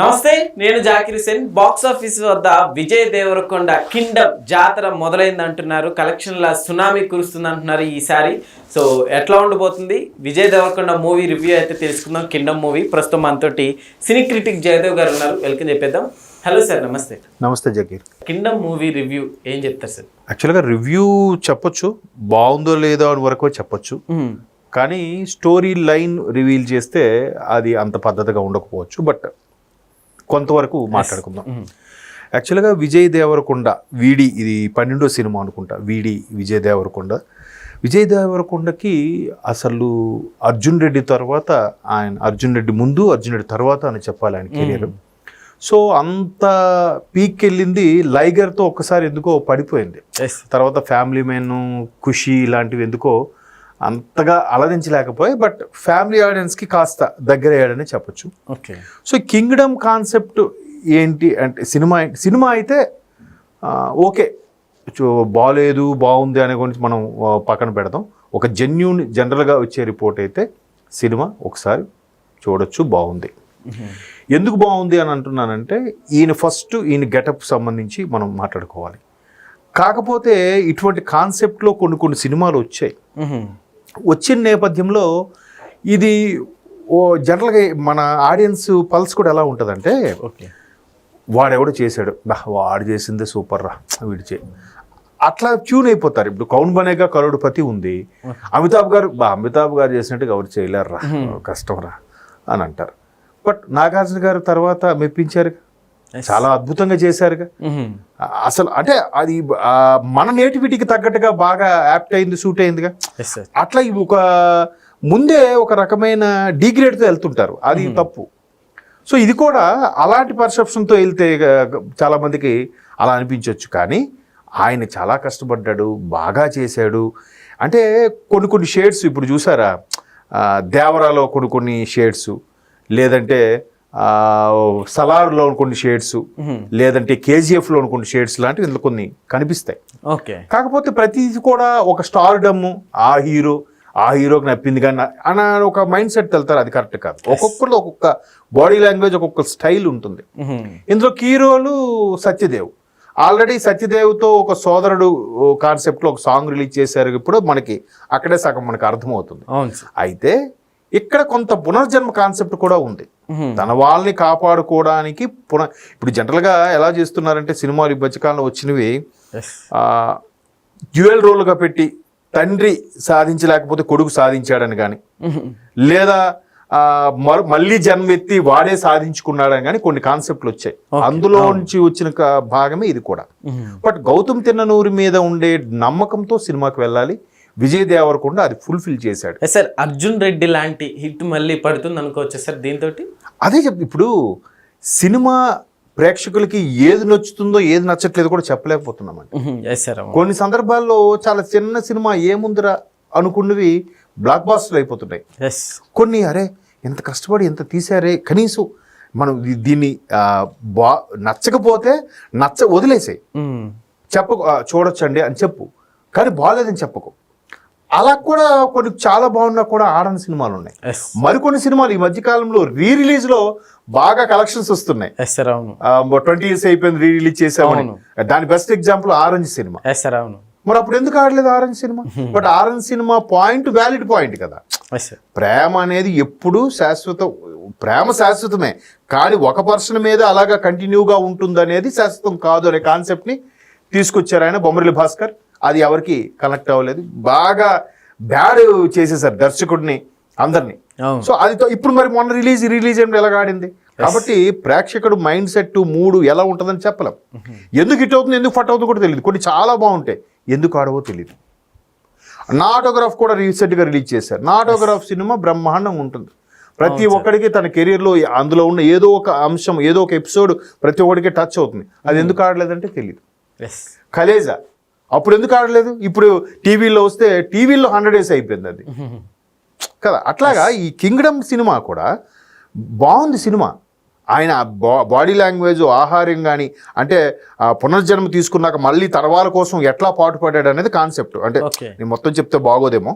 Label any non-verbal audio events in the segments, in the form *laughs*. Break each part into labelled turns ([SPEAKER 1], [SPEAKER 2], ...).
[SPEAKER 1] నమస్తే నేను Zakir Hussain box office వద్ద విజయ్ దేవరకొండ కింగ్డమ్ జాతర మొదలైంది అంటున్నారు కలెక్షన్ల సునామీ కురుస్తుంది అంటున్నారు ఈసారి సో ఎట్లా ఉండబోతుంది విజయ్ దేవరకొండ మూవీ రివ్యూ అయితే తెలుసుకుందాం. Kingdom movie. ప్రస్తుతం మనతోటి సినీ క్రిటిక్ జయదేవ్ గారు ఉన్నారు. వెల్కమ్ చెప్పేద్దాం. హలో సార్ నమస్తే.
[SPEAKER 2] నమస్తే జకీర్.
[SPEAKER 1] కింగ్డమ్ మూవీ రివ్యూ ఏం చెప్తారు సార్
[SPEAKER 2] యాక్చువల్గా రివ్యూ చెప్పొచ్చు. బాగుందో లేదో అని వరకు చెప్పొచ్చు. కానీ స్టోరీ లైన్ రివీల్ చేస్తే అది అంత పద్ధతిగా ఉండకపోవచ్చు. బట్ కొంతవరకు మాట్లాడుకుందాం. యాక్చువల్గా విజయ్ దేవరకొండ వీడి ఇది పన్నెండో సినిమా అనుకుంటా వీడి విజయ్ దేవరకొండ. విజయ్ దేవరకొండకి అసలు అర్జున్ రెడ్డి తర్వాత ఆయన అర్జున్ రెడ్డి ముందు అర్జున్ రెడ్డి తర్వాత అని చెప్పాలి ఆయన కెరీర్. సో అంత పీక్ వెళ్ళింది లైగర్తో ఒక్కసారి ఎందుకో పడిపోయింది. తర్వాత ఫ్యామిలీ మెన్ ఖుషి ఇలాంటివి ఎందుకో అంతగా అలరించలేకపోయి బట్ ఫ్యామిలీ ఆడియన్స్కి కాస్త దగ్గర అయ్యాడని చెప్పొచ్చు.
[SPEAKER 1] ఓకే.
[SPEAKER 2] సో కింగ్డమ్ కాన్సెప్ట్ ఏంటి అంటే సినిమా సినిమా అయితే ఓకే. చూ బాగాలేదు బాగుంది అనే గురించి మనం పక్కన పెడదాం ఒక జెన్యున్ జనరల్గా వచ్చే రిపోర్ట్ అయితే సినిమా ఒకసారి చూడొచ్చు బాగుంది. ఎందుకు బాగుంది అని అంటున్నానంటే ఈయన ఫస్ట్ ఈయన గెటప్ సంబంధించి మనం మాట్లాడుకోవాలి. కాకపోతే ఇటువంటి కాన్సెప్ట్లో కొన్ని కొన్ని సినిమాలు వచ్చాయి. వచ్చిన నేపథ్యంలో ఇది ఓ జనరల్గా మన ఆడియన్స్ పల్స్ కూడా ఎలా ఉంటుందంటే
[SPEAKER 1] ఓకే.
[SPEAKER 2] వాడెవడో చేశాడు. బా వాడు చేసిందే సూపర్ రా వీడు చే అట్లా ట్యూన్ అయిపోతారు. ఇప్పుడు కౌన్ బనేగా కరోడుపతి ఉంది. అమితాబ్ గారు బా అమితాబ్ గారు చేసినట్టుగా ఎవరు చేయలేరు రా కష్టం రా అని అంటారు. బట్ నాగార్జున గారు తర్వాత మెప్పించారు. చాలా అద్భుతంగా చేశారుగా. అసలు అంటే అది మన నేటివిటీకి తగ్గట్టుగా బాగా యాప్ట్ అయింది సూట్ అయిందిగా. అట్లా ఒక ముందే ఒక రకమైన డిగ్రేడ్తో వెళ్తుంటారు. అది తప్పు. సో ఇది కూడా అలాంటి పర్సెప్షన్తో వెళ్తే గ- చాలా మందికి అలా అనిపించవచ్చు కానీ ఆయన చాలా కష్టపడ్డాడు బాగా చేశాడు. అంటే కొన్ని కొన్ని షేడ్స్ ఇప్పుడు చూసారా? దేవరాలో కొన్ని కొన్ని షేడ్స్. లేదంటే సలార్లో కొన్ని షేడ్స్ లేదంటే కేజీఎఫ్లో కొన్ని షేడ్స్ లాంటివి ఇందులో కొన్ని కనిపిస్తాయి.
[SPEAKER 1] ఓకే.
[SPEAKER 2] కాకపోతే ప్రతిది కూడా ఒక స్టార్ డమ్ ఆ హీరో ఆ హీరోకి నప్పింది కానీ అన్న ఒక మైండ్ సెట్ వెళ్తారు అది కరెక్ట్ కాదు. ఒక్కొక్కరిలో ఒక్కొక్క బాడీ లాంగ్వేజ్ ఒక్కొక్క స్టైల్ ఉంటుంది. ఇందులో హీరోలు సత్యదేవ్. ఆల్రెడీ సత్యదేవ్తో ఒక సోదరుడు కాన్సెప్ట్లో ఒక సాంగ్ రిలీజ్ చేశారు. ఇప్పుడు మనకి అక్కడే సగం మనకి అర్థమవుతుంది. అయితే ఇక్కడ కొంత పునర్జన్మ కాన్సెప్ట్ కూడా ఉంది. తన వాళ్ళని కాపాడుకోవడానికి పున ఇప్పుడు జనరల్గా ఎలా చేస్తున్నారంటే సినిమాలు ఈ మధ్యకాలంలో వచ్చినవి డ్యూయల్ రోల్గా పెట్టి తండ్రి సాధించలేకపోతే కొడుకు సాధించాడని కానీ లేదా మళ్ళీ జన్మెత్తి వాడే సాధించుకున్నాడని కానీ కొన్ని కాన్సెప్ట్లు వచ్చాయి. అందులో నుంచి వచ్చిన భాగమే ఇది కూడా. బట్ గౌతమ్ తిన్ననూరి మీద ఉండే నమ్మకంతో సినిమాకి వెళ్ళాలి. విజయ్ దేవరకొండ అది ఫుల్ఫిల్ చేశాడు.
[SPEAKER 1] ఎస్ సార్ అర్జున్ రెడ్డి లాంటి హిట్ మళ్ళీ పడుతుంది అనుకోవచ్చు సార్ దీంతో
[SPEAKER 2] అదే చెప్ ఇప్పుడు సినిమా ప్రేక్షకులకి ఏది నచ్చుతుందో ఏది నచ్చట్లేదు కూడా చెప్పలేకపోతున్నామండి.
[SPEAKER 1] అవును.
[SPEAKER 2] కొన్ని సందర్భాల్లో చాలా చిన్న సినిమా ఏముందిరా అనుకున్నవి బ్లాక్ బాస్టర్లు అయిపోతున్నాయి. కొన్ని అరే ఎంత కష్టపడి ఎంత తీసారే కనీసం మనం దీన్ని బా నచ్చకపోతే నచ్చ వదిలేసాయి. చెప్పకు ఆ, చూడొచ్చండి అని చెప్పు. కానీ బాగాలేదని చెప్పకు. అలా కూడా కొన్ని చాలా బాగున్నా కూడా ఆడని సినిమాలు ఉన్నాయి. మరికొన్ని సినిమాలు ఈ మధ్యకాలంలో రీ రిలీజ్లో బాగా కలెక్షన్స్ వస్తున్నాయి. ట్వంటీ ఇయర్స్ అయిపోయింది రీ రిలీజ్ చేసామని దాని బెస్ట్ ఎగ్జాంపుల్ ఆరెంజ్ సినిమా.
[SPEAKER 1] అవును.
[SPEAKER 2] మరి అప్పుడు ఎందుకు ఆడలేదు ఆరెంజ్ సినిమా? *laughs* బట్ ఆరెంజ్ సినిమా పాయింట్ వ్యాలిడ్ పాయింట్ కదా. ప్రేమ అనేది ఎప్పుడూ శాశ్వతం ప్రేమ శాశ్వతమే. కానీ ఒక పర్సన్ మీద అలాగా కంటిన్యూగా ఉంటుంది అనేది శాశ్వతం కాదు అనే కాన్సెప్ట్ని తీసుకొచ్చారు ఆయన బొమ్మరిలి భాస్కర్. అది ఎవరికి కనెక్ట్ అవ్వలేదు. బాగా బ్యాడ్ చేసేసారు దర్శకుడిని అందరినీ. సో అది ఇప్పుడు మరి మొన్న రిలీజ్ రిలీజ్ అయినప్పుడు ఎలా ఆడింది? కాబట్టి ప్రేక్షకుడు మైండ్ సెట్ మూడు ఎలా ఉంటుందని చెప్పలేం. ఎందుకు హిట్ అవుతుంది ఎందుకు ఫట్ అవుతుందో కూడా తెలియదు కొన్ని చాలా బాగుంటాయి. ఎందుకు ఆడవో తెలియదు నా ఆటోగ్రాఫ్ కూడా రీసెంట్గా రిలీజ్ చేశారు. నా ఆటోగ్రాఫ్ సినిమా బ్రహ్మాండంగా ఉంటుంది. ప్రతి ఒక్కడికి తన కెరీర్లో అందులో ఉన్న ఏదో ఒక అంశం ఏదో ఒక ఎపిసోడ్ ప్రతి ఒక్కడికి టచ్ అవుతుంది. అది ఎందుకు ఆడలేదంటే తెలియదు కలేజా అప్పుడు ఎందుకు ఆడలేదు? ఇప్పుడు టీవీలో వస్తే టీవీలో హండ్రెడ్ డేస్ అయిపోయింది అది. కదా అట్లాగా ఈ కింగ్డమ్ సినిమా కూడా బాగుంది సినిమా. ఆయన బా బాడీ లాంగ్వేజ్ ఆహార్యం కానీ అంటే ఆ పునర్జన్మ తీసుకున్నాక మళ్ళీ తర్వాల కోసం ఎట్లా పాటుపడ్డాడు అనేది కాన్సెప్ట్. అంటే నేను మొత్తం చెప్తే బాగోదేమో.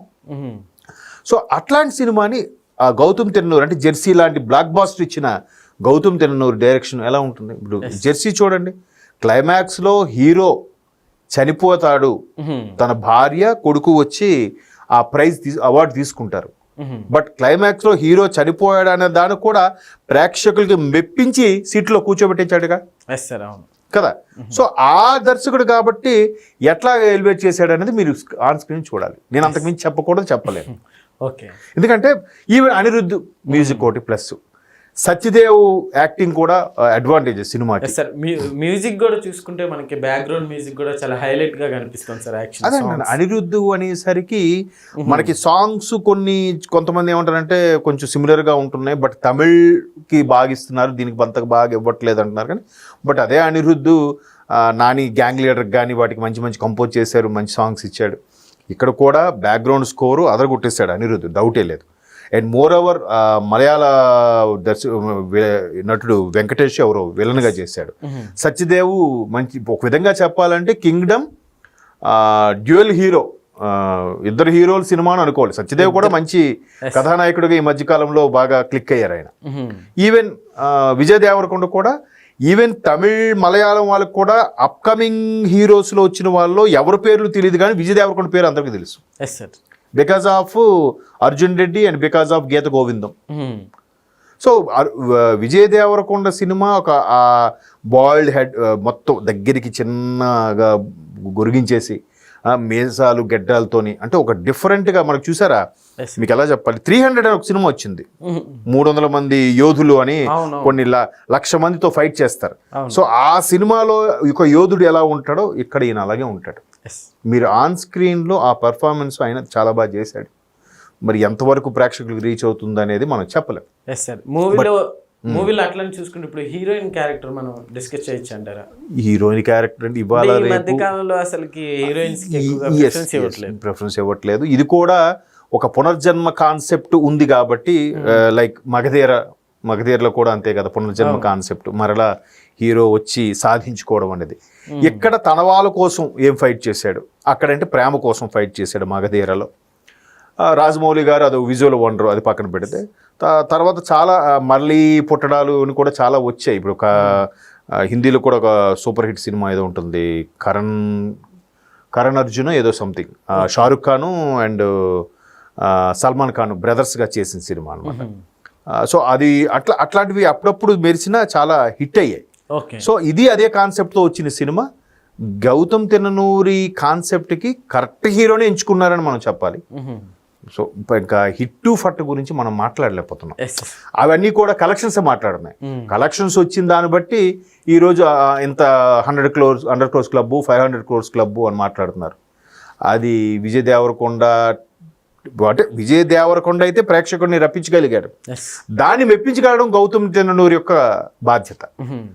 [SPEAKER 2] సో అట్లాంటి సినిమాని గౌతమ్ తిన్నూరు అంటే జెర్సీ లాంటి బ్లాక్ బాస్టర్ ఇచ్చిన గౌతమ్ తిన్నూరు డైరెక్షన్ ఎలా ఉంటుంది? ఇప్పుడు జెర్సీ చూడండి క్లైమాక్స్లో హీరో చనిపోతాడు. తన భార్య కొడుకు వచ్చి ఆ ప్రైజ్ తీ అవార్డు తీసుకుంటారు. బట్ క్లైమాక్స్లో హీరో చనిపోయాడు అనే దాన్ని కూడా ప్రేక్షకులకి మెప్పించి సీట్లో కూర్చోబెట్టించాడుగా? కదా? సో ఆ దర్శకుడు కాబట్టి ఎట్లా ఎలివేట్ చేశాడు అనేది మీరు ఆన్ స్క్రీన్ చూడాలి. నేను అంతకుమించి చెప్పకూడదు చెప్పలేను. *laughs*
[SPEAKER 1] ఓకే
[SPEAKER 2] ఎందుకంటే ఈవెన్ అనిరుద్ధ్ మ్యూజిక్ ఒకటి ప్లస్. సత్యదేవ్ యాక్టింగ్ కూడా అడ్వాంటేజ్ సినిమాకి
[SPEAKER 1] ఎస్ సార్ మ్యూజిక్ కూడా చూసుకుంటే మనకి బ్యాక్గ్రౌండ్ మ్యూజిక్ కూడా చాలా హైలైట్గా కనిపిస్తుంది సార్
[SPEAKER 2] అదే
[SPEAKER 1] యాక్షన్
[SPEAKER 2] అన్న, అనిరుద్ధ్ అనేసరికి మనకి సాంగ్స్ కొన్ని కొంతమంది ఏమంటారంటే కొంచెం సిమిలర్గా ఉంటున్నాయి బట్ తమిళ్కి బాగా ఇస్తున్నారు దీనికి అంతకు బాగా ఇవ్వట్లేదు అంటున్నారు కానీ బట్ అదే అనిరుద్ధ్ నాని గ్యాంగ్ లీడర్ కానీ వాటికి మంచి మంచి కంపోజ్ చేశారు మంచి సాంగ్స్ ఇచ్చాడు. ఇక్కడ కూడా బ్యాక్గ్రౌండ్ స్కోరు అదరగొట్టేశాడు అనిరుద్ధ్ డౌటే లేదు. అండ్ మోర్ ఓవర్ మలయాళ దర్శ నటుడు వెంకటేష్ ఎవరో విలన్గా చేశాడు. సత్యదేవ్ మంచి ఒక విధంగా చెప్పాలంటే కింగ్డమ్ డ్యూయల్ హీరో ఇద్దరు హీరోలు సినిమాను అనుకోవాలి. సత్యదేవ్ కూడా మంచి కథానాయకుడిగా ఈ మధ్యకాలంలో బాగా క్లిక్ అయ్యారు ఆయన. ఈవెన్ విజయ్ దేవరకొండ కూడా ఈవెన్ తమిళ్ మలయాళం వాళ్ళకి కూడా అప్కమింగ్ హీరోస్లో వచ్చిన వాళ్ళలో ఎవరి పేర్లు తెలియదు కానీ విజయ్ దేవరకొండ పేరు అందరికీ తెలుసు.
[SPEAKER 1] Yes sir
[SPEAKER 2] because of Arjun Reddy and because of Geetha Govindam. So Vijay Devarakonda cinema ఒక బాయిల్డ్ హెడ్ మొత్తం దగ్గరికి చిన్నగా గొరిగించేసి మీసాలు గెడ్డాలతోని అంటే ఒక డిఫరెంట్గా మనకు చూసారా. మీకు ఎలా చెప్పాలి? త్రీ హండ్రెడ్ అని ఒక సినిమా వచ్చింది. మూడు వందల మంది యోధులు అని. కొన్ని ల- లక్ష మందితో ఫైట్ చేస్తారు. సో ఆ సినిమాలో ఒక యోధుడు ఎలా ఉంటాడో ఇక్కడ ఈయన అలాగే ఉంటాడు. మీరు ఆన్ స్క్రీన్లో ఆ పర్ఫార్మెన్స్ ఆయన చాలా బాగా చేశాడు. మరి ఎంతవరకు ప్రేక్షకులకు రీచ్ అవుతుంది అనేది మనం చెప్పలేం.
[SPEAKER 1] ఎస్ సార్ మూవీలో మూవీలో అట్లని చూసుకుంటే ఇప్పుడు హీరోయిన్ క్యారెక్టర్ మనం డిస్కస్ చేయొచ్చు అంటారా?
[SPEAKER 2] హీరోయిన్ క్యారెక్టర్ అంటే ఇవాళ
[SPEAKER 1] ఈ మధ్య కాలంలో అసలుకి హీరోయిన్స్ ఇవ్వట్లేదు.
[SPEAKER 2] ప్రిఫరెన్స్ ఇవ్వట్లేదు. ఇది కూడా ఒక పునర్జన్మ కాన్సెప్ట్ ఉంది కాబట్టి లైక్ మగధీర మగధీరలో కూడా అంతే కదా పునర్జన్మ కాన్సెప్ట్. మరలా హీరో వచ్చి సాధించుకోవడం అనేది. ఇక్కడ తన వాళ్ళ కోసం ఏం ఫైట్ చేశాడు? అక్కడంటే ప్రేమ కోసం ఫైట్ చేశాడు మగధీరలో. రాజమౌళి గారు అది విజువల్ వండర్ అది పక్కన పెడితే తర్వాత చాలా మళ్ళీ పుట్టడాలు కూడా చాలా వచ్చాయి. ఇప్పుడు ఒక హిందీలో కూడా ఒక సూపర్ హిట్ సినిమా ఏదో ఉంటుంది. కరణ్ కరణ్ అర్జున్ ఏదో సంథింగ్ షారుఖ్ ఖాను అండ్ సల్మాన్ ఖాన్ బ్రదర్స్గా చేసిన సినిమా అనమాట సో అది అట్లా అట్లాంటివి అప్పుడప్పుడు మెరిసిన చాలా హిట్ అయ్యాయి.
[SPEAKER 1] ఓకే.
[SPEAKER 2] సో ఇది అదే కాన్సెప్ట్తో వచ్చిన సినిమా. గౌతమ్ తిన్ననూరి కాన్సెప్ట్కి కరెక్ట్ హీరోనే ఎంచుకున్నారని మనం చెప్పాలి. సో ఇంకా హిట్ ఫట్ గురించి మనం మాట్లాడలేకపోతున్నాం. అవన్నీ కూడా కలెక్షన్స్ మాట్లాడుతున్నాయి. కలెక్షన్స్ వచ్చిన దాన్ని బట్టి ఈరోజు ఇంత hundred crores hundred crores club five hundred crores club అని మాట్లాడుతున్నారు. అది విజయ్ దేవరకొండ అంటే విజయ్ దేవరకొండ అయితే ప్రేక్షకుడిని రప్పించగలిగాడు. దాన్ని మెప్పించగలడం గౌతమ్ తిన్ననూరి యొక్క బాధ్యత.